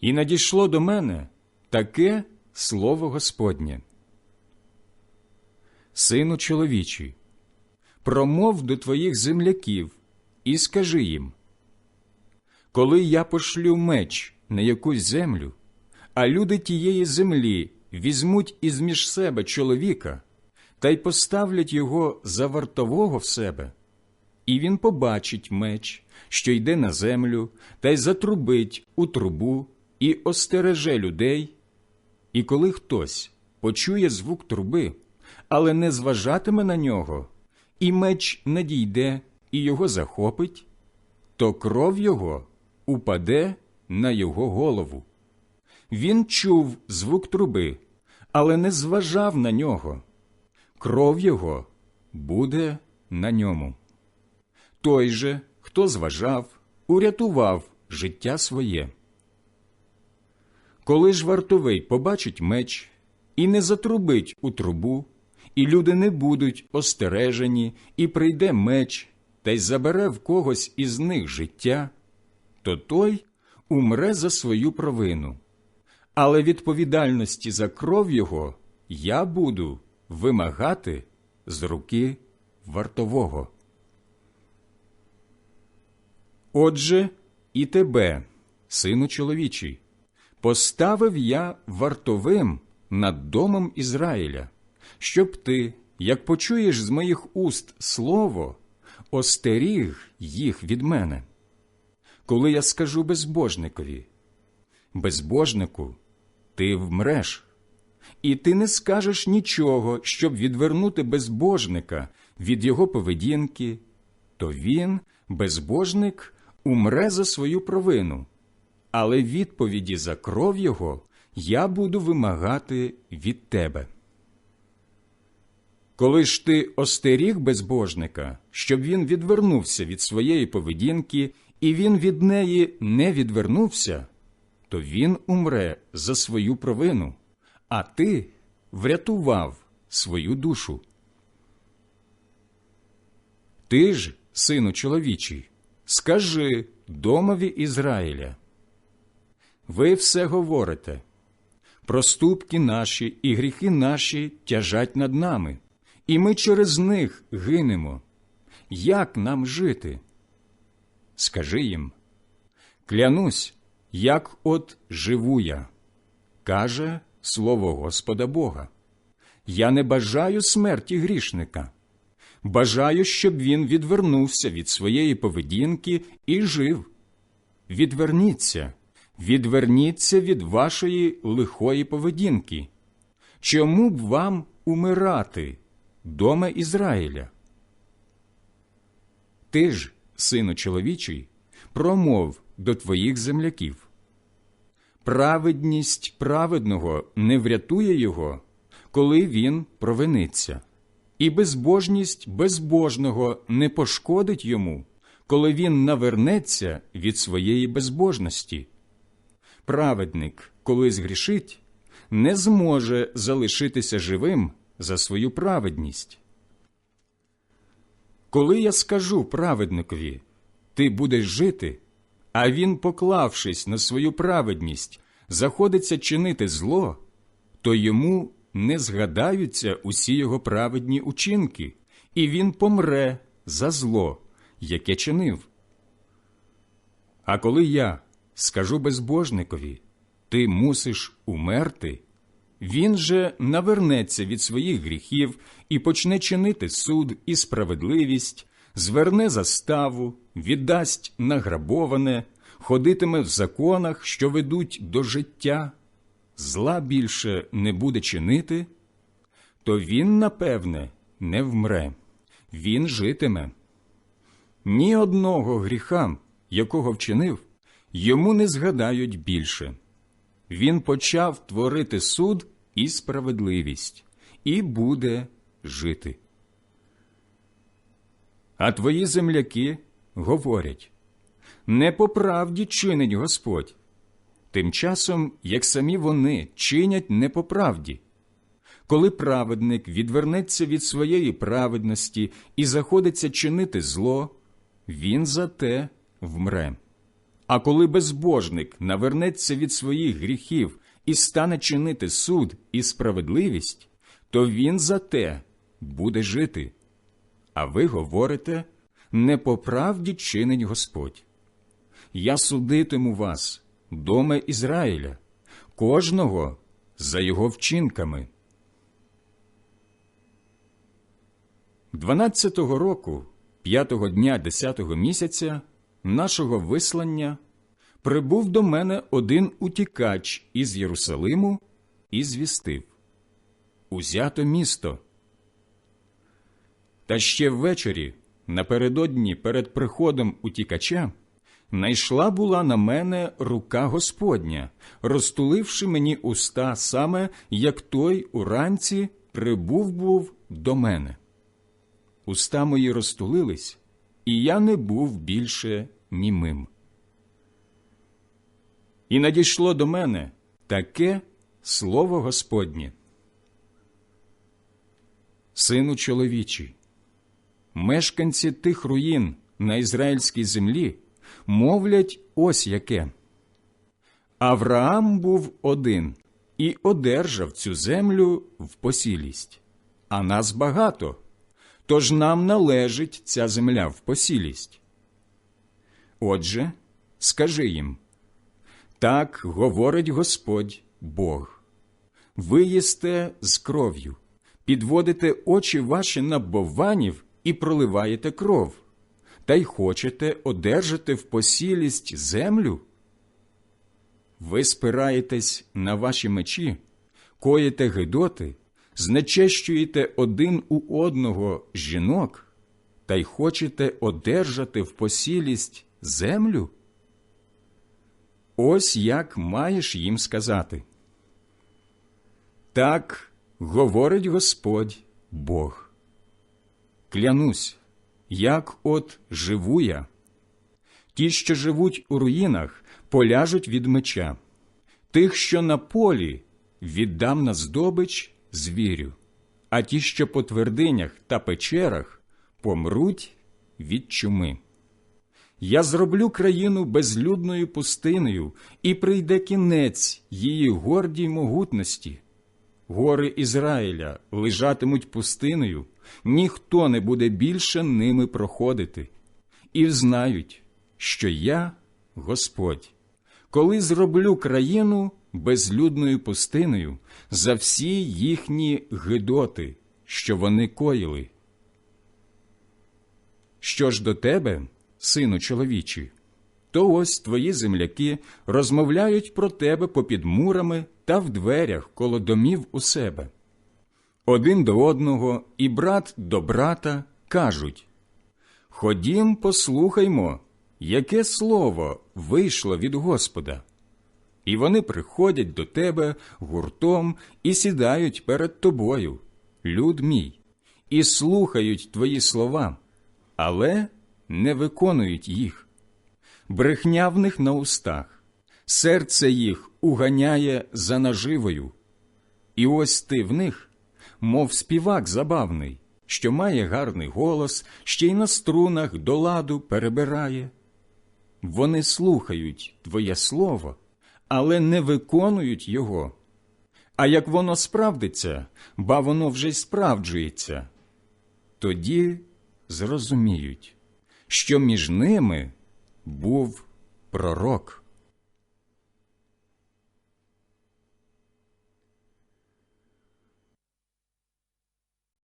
І надійшло до мене таке слово Господнє. Сину чоловічий, промов до твоїх земляків і скажи їм, коли я пошлю меч на якусь землю, а люди тієї землі візьмуть із між себе чоловіка та й поставлять його за вартового в себе, і він побачить меч, що йде на землю, та й затрубить у трубу і остереже людей. І коли хтось почує звук труби, але не зважатиме на нього, і меч надійде і його захопить, то кров його упаде на його голову. Він чув звук труби, але не зважав на нього. Кров його буде на ньому. Той же, хто зважав, урятував життя своє. Коли ж вартовий побачить меч і не затрубить у трубу, і люди не будуть остережені, і прийде меч та й забере в когось із них життя, то той умре за свою провину. Але відповідальності за кров його я буду вимагати з руки вартового. Отже, і тебе, сину чоловічий, поставив я вартовим над домом Ізраїля, щоб ти, як почуєш з моїх уст слово, остеріг їх від мене. Коли я скажу безбожникові, безбожнику, ти вмреш, і ти не скажеш нічого, щоб відвернути безбожника від його поведінки, то він, безбожник, умре за свою провину, але відповіді за кров його я буду вимагати від тебе. Коли ж ти остеріг безбожника, щоб він відвернувся від своєї поведінки, і він від неї не відвернувся, то він умре за свою провину, а ти врятував свою душу. Ти ж, сину чоловічий, скажи домові Ізраїля. Ви все говорите. Проступки наші і гріхи наші тяжать над нами, і ми через них гинемо. Як нам жити? Скажи їм, клянусь, як от живу я, каже слово Господа Бога. Я не бажаю смерті грішника, бажаю, щоб він відвернувся від своєї поведінки і жив. Відверніться, відверніться від вашої лихої поведінки. Чому б вам умирати, дома Ізраїля? Ти ж, сину чоловічий, промов до твоїх земляків. Праведність праведного не врятує його, коли він провиниться, і безбожність безбожного не пошкодить йому, коли він навернеться від своєї безбожності. Праведник, коли згрішить, не зможе залишитися живим за свою праведність. Коли я скажу праведникові, ти будеш жити, а він, поклавшись на свою праведність, заходиться чинити зло, то йому не згадаються усі його праведні учинки, і він помре за зло, яке чинив. А коли я скажу безбожникові, ти мусиш умерти, він же навернеться від своїх гріхів і почне чинити суд і справедливість, зверне заставу, віддасть награбоване, ходитиме в законах, що ведуть до життя, зла більше не буде чинити, то він, напевне, не вмре, він житиме. Ні одного гріха, якого вчинив, йому не згадають більше. Він почав творити суд і справедливість, і буде жити. А твої земляки говорять не по правді чинить Господь, тим часом, як самі вони чинять не по правді. Коли праведник відвернеться від своєї праведності і заходиться чинити зло, він за те вмре. А коли безбожник навернеться від своїх гріхів і стане чинити суд і справедливість, то він за те буде жити. А ви говорите, не по правді чинить Господь. Я судитиму вас, доме Ізраїля, кожного за його вчинками. Дванадцятого року, п'ятого дня десятого місяця нашого вислання прибув до мене один утікач із Єрусалиму і звістив Узято місто. Та ще ввечері, напередодні перед приходом утікача, найшла була на мене рука Господня, розтуливши мені уста саме, як той уранці прибув був до мене. Уста мої розтулились, і я не був більше німим. І надійшло до мене таке слово Господнє. Сину чоловічий, мешканці тих руїн на ізраїльській землі мовлять ось яке. Авраам був один і одержав цю землю в посілість, а нас багато, тож нам належить ця земля в посілість. Отже, скажи їм так говорить Господь Бог. Ви їсте з кров'ю, підводите очі ваші на бованів і проливаєте кров, та й хочете одержати в посілість землю? Ви спираєтесь на ваші мечі, коїте гидоти, знечещуєте один у одного жінок, та й хочете одержати в посілість землю? Ось як маєш їм сказати. Так говорить Господь Бог. Клянусь, як от живу я. Ті, що живуть у руїнах, поляжуть від меча, тих, що на полі, віддам на здобич звірю, а ті, що по твердинях та печерах, помруть від чуми. Я зроблю країну безлюдною пустиною, і прийде кінець її гордій могутності. Гори Ізраїля лежатимуть пустиною, ніхто не буде більше ними проходити, і взнають, що я Господь, коли зроблю країну безлюдною пустиною за всі їхні гидоти, що вони коїли. Що ж до тебе? сину чоловічий, то ось твої земляки розмовляють про тебе попід мурами та в дверях коло домів у себе. Один до одного і брат до брата кажуть Ходім, послухаймо, яке слово вийшло від Господа. І вони приходять до тебе гуртом і сідають перед тобою, люд мій, і слухають твої слова, але не виконують їх. Брехня в них на устах, серце їх уганяє за наживою. І ось ти в них, мов співак забавний, що має гарний голос, ще й на струнах до ладу перебирає. Вони слухають Твоє слово, але не виконують його. А як воно справдиться, ба воно вже й справджується, тоді зрозуміють що між ними був пророк.